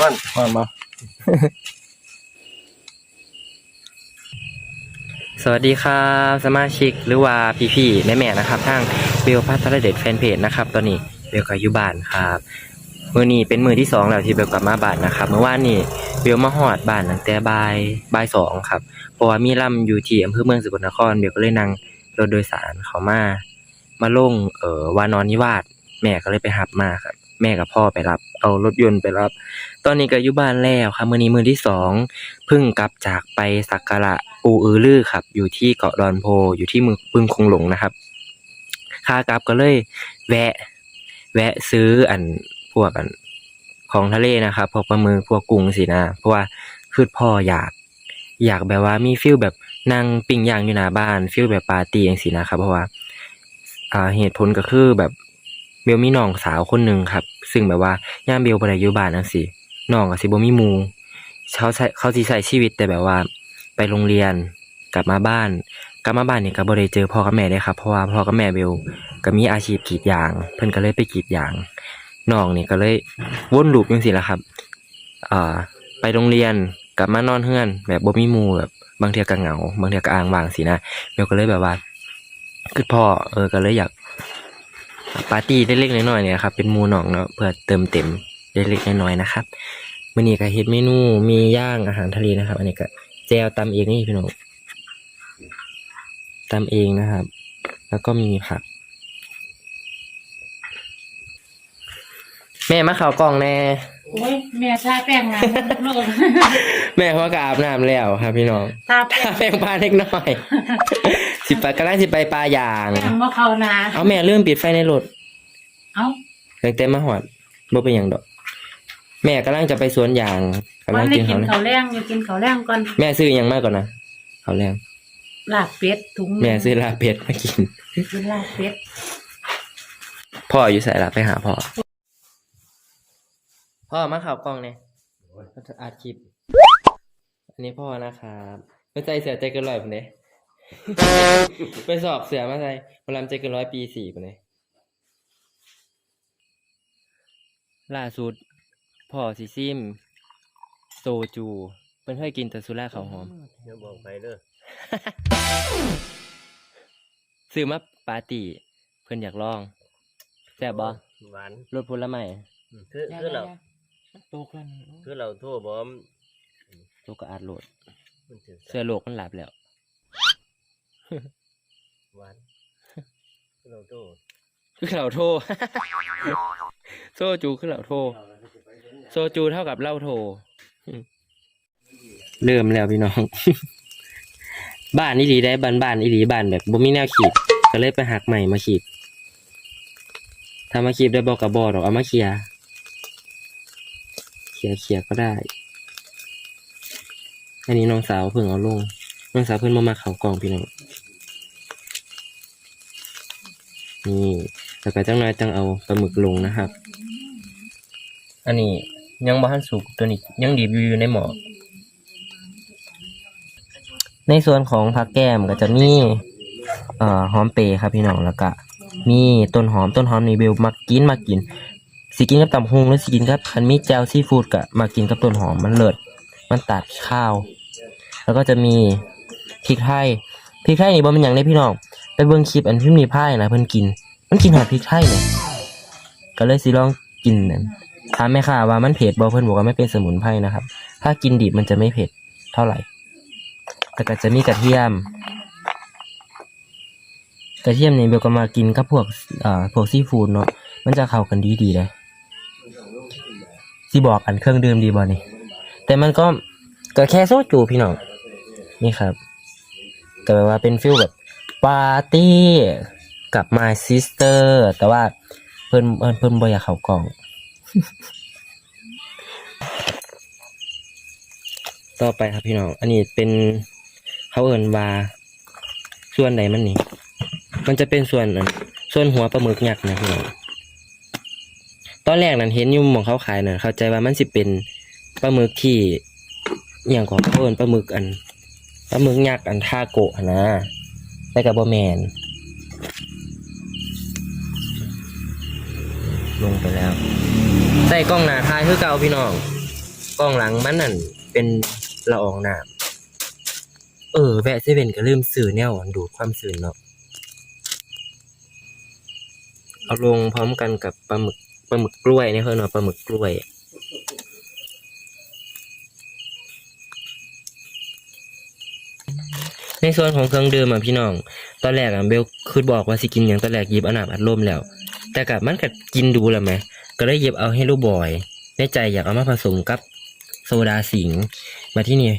มันมามาสวัสดีครับสมาชิกหรือว่าพี่ๆแม่ๆนะครับทางเบลพัทรเดชแฟนเพจนะครับ ตอนนี้เบลก็อยู่บ้านครับมือนี้เป็นมือที่สองแล้วที่เบลกลับมาบ้านนะครับ เมื่อวานนี้เบลมาหอดบ้านตั้งแต่บ่ายบ่ายสองครับเพราะว่ามีลำอยู่ที่อำเภอเมืองสกลนครเบลก็เลยนั่งรถโดยสารเขามามาลงเอ่อวานอนนิวาสแม่ก็เลยไปหับมาครับ แม่กับพ่อไปรับ เอารถยนต์ไปรับ ตอนนี้ก็อยู่บ้านแล้วครับมือนี้มือที่สองเพิ่งกลับจากไปสักการะปูอือลือครับ อยู่ที่เกาะดอนโพอยู่ที่เมืองบึงคงหลงนะครับขากลับก็เลย แวะ แวะซื้ออันพวกอันของทะเลนะครับพวกปลาหมึกพวกกุ้งสินะเพราะว่าคือพ่ออยาก อยากแบบว่ามีฟิลแบบนั่งปิ้งย่างอยู่หน้าบ้านฟิลแบบปาร์ตี้อย่างสินะครับ เพราะว่า อ่าเหตุผลก็คือแบบเบลมีน้องสาวคนหนึ่งครับ ซึ่งแบบว่าย่ามเบลบ่ได้อยู่บ้านจังซี่น้องก็สิบ่มีหมู่เขาใช้เขาสิใช้ชีวิตแต่แบบว่า ไปโรงเรียนกลับมาบ้าน กลับมาบ้านนี่ก็บ่ได้เจอพ่อกับแม่เด้ครับเพราะว่าพ่อกับแม่เบลก็มีอาชีพกรีดยาง เพิ่นก็เลยไปกรีดยางน้องนี่ก็เลยวนลูปจังซี่แหละครับอ่าไปโรงเรียนกลับมานอนเฮือน แบบบ่มีหมู่แบบบางเทื่อก็เหงา บางเทื่อก็อ้างว้างสินะเบลก็เลยแบบว่าคือพ่อเออก็เลยอยาก ปาร์ตี้เล็กๆน้อยๆเนี่ยครับเป็นหมูหนองเนาะเพื่อเติมเต็มเล็กๆน้อยๆนะครับมื้อนี้ก็เฮ็ดเมนูมีย่างอาหารทะเลนะครับ อันนี้ก็แจวตำเองนี่พี่น้องตำเองนะครับ แล้วก็มีผักแม่มาข่าวกล่องแน่โอ้ยแม่ทาแป้งงานลูกแม่เขาก็อาบน้ำแล้วครับ พี่น้องทาแป้งถ้าแป้งปลาเล็กน้อย สิไปกำลังสิไปปลาย่างแป้งว่าเขานาเอาแม่ลืมปิดไฟในรถเอ้าตั้งแต่มาหอดบ่เป็นหยังดอก แม่กำลังจะไปสวนยางกำวัลันงได้กินกิข้านวแล้ข้าวแรงอยู่กินข้าวแรงก่อนแม่ซื้อหยังมากก่อนนะข้าวแรงลาบเป็ดถุงแม่ซื้อลาบเป็ดมากิน กินลาบเป็ดพ่ออยู่ใส่ละไปหาพ่อ พ่อมาข่าวกล้องเนี่ยอัดคลิป อันนี้พ่อนะครับไปใจเสือใจเกินร้อยปุ่นเด้ ไปสอบเสือมาใส่พลำใจเกินร้อยปีสี่ปุ่นเด้ล่าสุดพ่อซิซิมโซจูเพิ่นเคยกินแต่สุราเขาวหอมเดี๋ยวบอกไปเด้อซื้อมาปาร์ตี้เพิ่นอยากลองแซ่บบ่หวานรสผลไม้อืมคือคือเราโตกันคือเราโทรบอมโตก็อาดโหลดมันถึงเสื้อโลกมันหลับแล้ว หวานคือเราโทรคือเราโท โซจูคือเราโท โซจูเท่ากับเหล่าโท เริ่มแล้วพี่น้อง บ้านอีหลีได้บ้านบ้านอีหลีบ้านแบบบ่มีแนวขีด ก็เลยไปหักใหม่มาขีดถ้ามาขีดได้บอกกับบอดอกเอามาเคลียร์เคลียร์เคลียร์ก็ได้ อันนี้น้องสาวเพิ่งเอาลง น้องสาวเพิ่งมามาเขากล่องพี่น้อง นี่แล้วก็จังน้อยจังเอาปลาหมึกลงนะครับ อันนี้ยังบ่ทันสุกตัวนี้ยังดีอยู่ในหมอในส่วนของผักแก้มก็จะมีเอ่อหอมเปรย์ครับพี่น้องแล้วก็มีต้นหอมต้นหอมนี่เบลมักกินมักกินสิกินกับตำฮุงหรือสิกินกับคันมีแจวซีฟู้ดก็มากินกับต้นหอมมันเลิศมันตัดข้าว แล้วก็จะมีพริกไทยพริกไทยนี่บ่เป็นหยังได้พี่น้อง เบิ่งคลิปอันพิมพ์รีพายนะเพิ่นกิน มันกินหอดพริกไทยเนี่ยก็เลยสิลองกินนั่นถามแม่ค้าว่ามันเผ็ดบ่เพิ่นบอกว่าไม่เป็นสมุนไพรนะครับ ถ้ากินดิบมันจะไม่เผ็ดเท่าไหร่ แต่ก็จะมีกระเทียม กระเทียมเนี่ยเบลก็มากินกับพวกอ่าพวกซีฟู้ดเนาะมันจะเข้ากันดีดีเลยสิบอกอันเครื่องดื่มดีบ่นี่แต่มันก็ก็แค่โซจูพี่น้องนี่ครับก็แปลว่าเป็นฟิลแบบ ปาร์ตี้กับ my sister แต่ว่าเพิ่นเพิ่นเพิ่นบ่อยากเข้ากล่อง ต่อไปครับพี่น้อง อันนี้เป็นเขาเอินว่าส่วนไหนมันนี่ มันจะเป็นส่วนนั้นส่วนหัวปลาหมึกยักษ์นะพี่น้อง ตอนแรกนั้นเห็นอยุ่หมองเขาขายน่ะเข้าใจว่ามันสิเป็นปลาหมึกที่อย่างของเขาเอินปลาหมึกอันปลาหมึกยักษ์อันทาโกะนะ แต่กับบแมนลงไปแล้วใส่กล้องหนาท้ายคือเก่าพี่น้องกล้องหลังมันนั่นเป็นละอองน้ำเออแวะเซเว่นก็ลืมซื้อแนวดูดความชื้นเนาะเอาลงพร้อมกันกับปลาหมึกปลาหมึกกล้วยนี่เพิ่นเนาะปลาหมึกกล้วย ในส่วนของเครื่องดื่มอะพี่น้อง ตอนแรกอะเบลคือบอกว่าสิกินอย่างตอนแรกหยิบอาน้ำอัดลมแล้ว แต่กับมันก็กินดูแล้วไหมก็เลยหยิบเอาให้ลูกบอย ในใจอยากเอามาผสมกับโซดาสิงมาที่นี่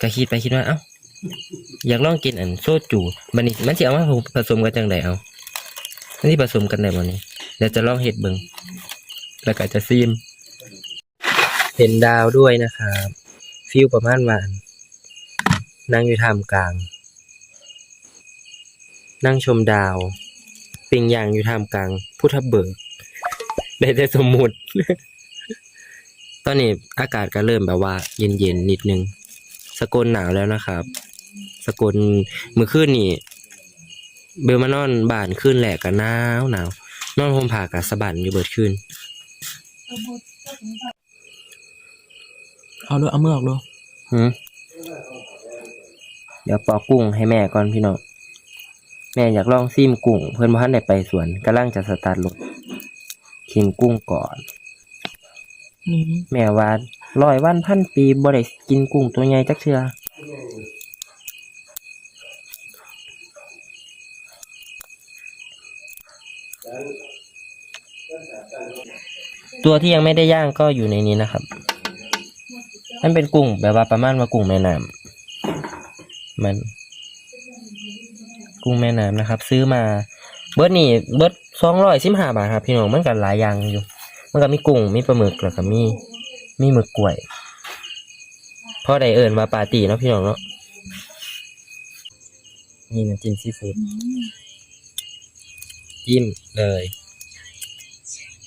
ก็คิดไปคิดว่าเอ้าอยากลองกินอันโซจูบันนี้มันจะเอามาผสมกันจังไดเอามันที่ผสมกันได้บ่นี้เดี๋ยวจะลองเห็ดเบิงแล้วก็จะซีม เห็นดาวด้วยนะครับฟิลประมาณว่า นั่งอยู่ท่ามกลาง นั่งชมดาว ปิงยางอยู่ท่ามกลาง พุทธเบิกได้แต่สมมุติ ตอนนี้อากาศก็เริ่มแบบว่า เย็นๆนิดนึง สกลหนาวแล้วนะครับ สกลมือคืนนี่เบลมานอนบ้านคืนแหลกกันหนาวหนาวนอนห่มผ้ากับสะบันอยู่เบิดคืนเอาเลยเอามือออกเลยหืม เดี๋ยวปอกกุ้งให้แม่ก่อนพี่น้องแม่อยากลองซิมกุ้ง เพื่อนบ้านได้ไปสวนกำลังจะสตาร์ทรถชิมกุ้งก่อนนี่แม่ว่าร้อยวันพันปีบ่ได้กินกุ้งตัวใหญ่จักเทื่อตัวที่ยังไม่ได้ย่างก็อยู่ในนี้นะครับมันเป็นกุ้งแบบว่าประมาณว่ากุ้งแม่น้ำ มัน กุ้งแม่น้ำนะครับ ซื้อมาเบิร์ดนี่เบิร์ดสองร้อยสิบห้าบาทครับ พี่น้องมันก็หลายอย่างอยู่ มันก็มีกุ้งมีปลาหมึกแล้วก็มีมีหมึกกล้วยเพราะใดเอิญมาปาตีเนาะพี่น้องเนาะนี่น้ำจิ้มซีฟู้ดจิ้มเลย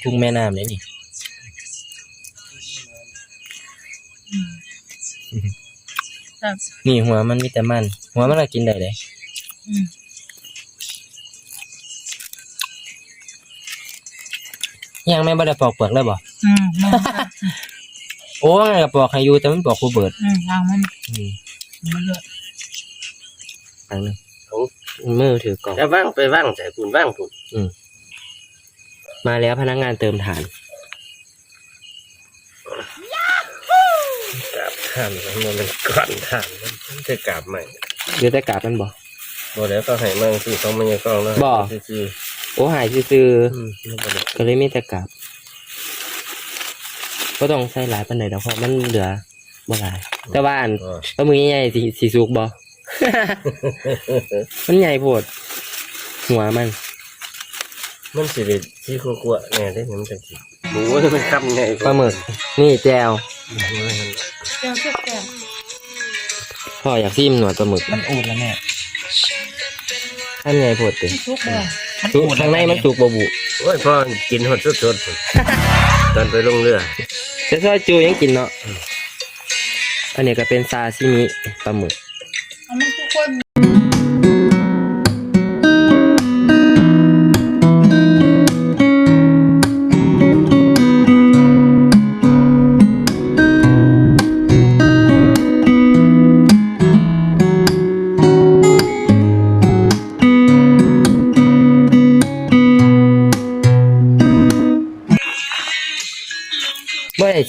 กุ้งแม่น้ำเลยนี่ ครับนี่หัวมันมีแต่มัน หัวมันก็กินได้เลยอืมยังไม่ได้ปอกเปลือกเลยบ่อืมมันก็โอ้ยกับปอกให้อยู่แต่มันปอกกูเบิดอืมทางมันอืมมันเยอะอันนึงมือถือกล่อง จะว่างไปว่างแต่คุณว่างคุณมาแล้วพนักงานเติมฐาน กราบท่า นแล้วมันเป็นก้อนท่านมันจะกราบใหม่เดี๋ยวแต่กาดมันบ่บ่แล้วก็ให้มั่งสิเขาไม่ยังกล้องแล้วบ่ซื่อโอ้หายซื่อๆอืมไม่บ่ได้ๆก็เลยไมีแต่กาดก็ต้องใส่หลายปันไหนดอกเพราะมันเหลือบ่หลาย แต่ว่าอันก็ปลาหมึกใหญ่ๆสีสีสุกบ่ มันใหญ่โพดหัวมัน มันสิได้ที่กลัวๆแน่ได้เห็นมันจังสิหมูนี่มันคำใหญ่ปลาหมึกนี่แจว เจ้าเจ้าแก่พ่ออยากซิมหนวดปลาหมึกมันอูดแล้วแม่อันใหญ่โพดติที่ทุกเลยสุกข้างในมันสุกบ่บุโอ้ยพ่อกินหดสดๆพุ่นตอนไปลงเรือแต่ซอยจูยังกินเนาะอันนี้ก็เป็นซาซิมิปลาหมึก เอามันทุกคน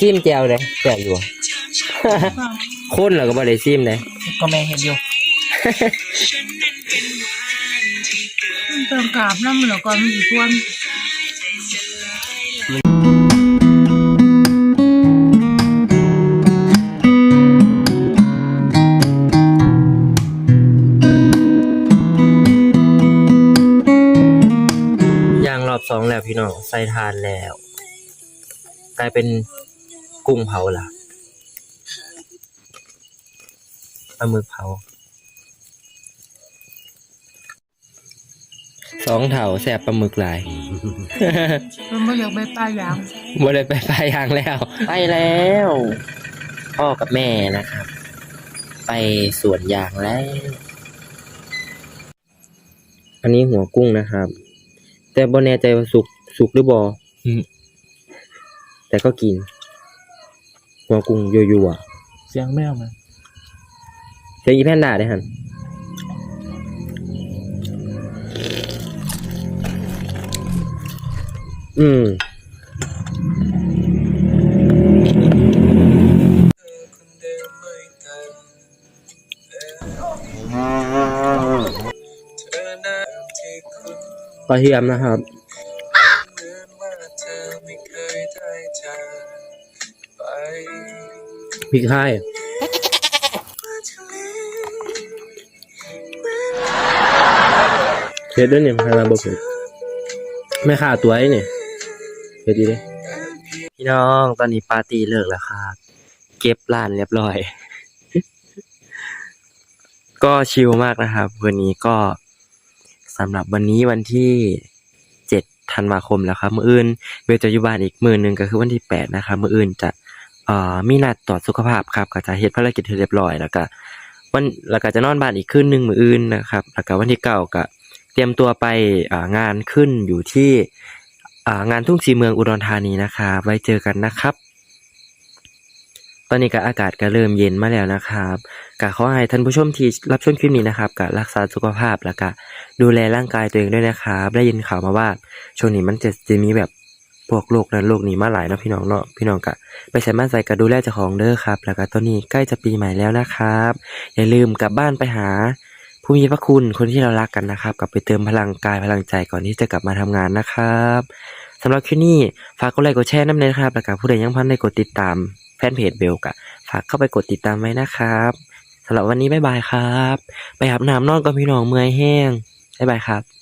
ซิมแจวเลยแจวอยู่ คนแล้วก็บ่ได้ซิมเลยก็แม่เห็นอยู่เติมกราบน้ำเหลือก่อนมันสิทวนย่างรอบสองแล้วพี่น้องใส่ทานแล้ว กลายเป็น กุ้งเผาล่ะปลาหมึกเผา สองเถาแสบปลาหมึกหลาย มันไม่อยากไปปลายยางบ่ได้ไปปลายทางแล้ว ไปแล้ว พ่อกับแม่นะครับ ไปสวนยางแล้ว อันนี้หัวกุ้งนะครับ แต่บ่แน่ใจว่าสุกสุกหรือบ่อืม แต่ก็กิน หัวกุ้งยั่วเสียงแมวมันๆเสียงอีแพนด้าได้หันอืมกระเทียมนะครับ พริกไทยเผ็ดด้วยเนี่ยพาราบเผ็ดไม่ขาดตัวไอ้เนี่ยเผ็ดดีเลยพี่น้องตอนนี้ปาร์ตี้เลิกแล้วครับเก็บร้านเรียบร้อย ก็ชิลมากนะครับ วันนี้ก็สำหรับวันนี้วันที่เจ็ดธันวาคมแล้วครับ มืออื่นเวลจะอยู่บ้านอีกมือหนึ่งก็คือวันที่แปดนะครับมืออื่นจะ อ่อมีนัดตรวจสุขภาพครับก็จะเฮ็ดภารกิจให้เรียบร้อยแล้วก็วันแล้วก็จะนอนบ้านอีกคืนหนึงมื้ออื่นนะครับแล้วก็วันที่เก้าก็เตรียมตัวไปอ่างานขึ้นอยู่ที่อ่างานทุ่งศรีเมืองอุดรธานีนะครับไว้เจอกันนะครับ ตอนนี้ก็อากาศก็เริ่มเย็นมาแล้วนะครับก็ขอให้ท่านผู้ชมที่รับชมคลิปนี้นะครับก็รักษาสุขภาพแล้วก็ดูแลร่างกายตัวเองด้วยนะครับ ได้ยินข่าวมาว่าช่วงนี้มันจะจะมีแบบ พวกโรคนั้นโรคนี้มาหลายเนาะพี่น้องเนาะพี่น้องก็ไปใส่บ้านใส่ก็ดูแลเจ้าของเด้อครับ แล้วก็ตอนนี้ใกล้จะปีใหม่แล้วนะครับ อย่าลืมกลับบ้านไปหา ผู้มีพระคุณคนที่เรารักกันนะครับ กลับไปเติมพลังกายพลังใจก่อนที่จะกลับมาทำงานนะครับสำหรับคลิปนี้ฝากกดไลค์กดแชร์น้ำเลยนะครับแล้วก็ผู้ใดยังพันได้กดติดตามแฟนเพจเบลกะฝากเข้าไปกดติดตามไว้นะครับสำหรับวันนี้บ๊ายบายครับ ไปอาบน้ำนอนกับพี่น้องเมื่อยแห้งบ๊ายบายครับ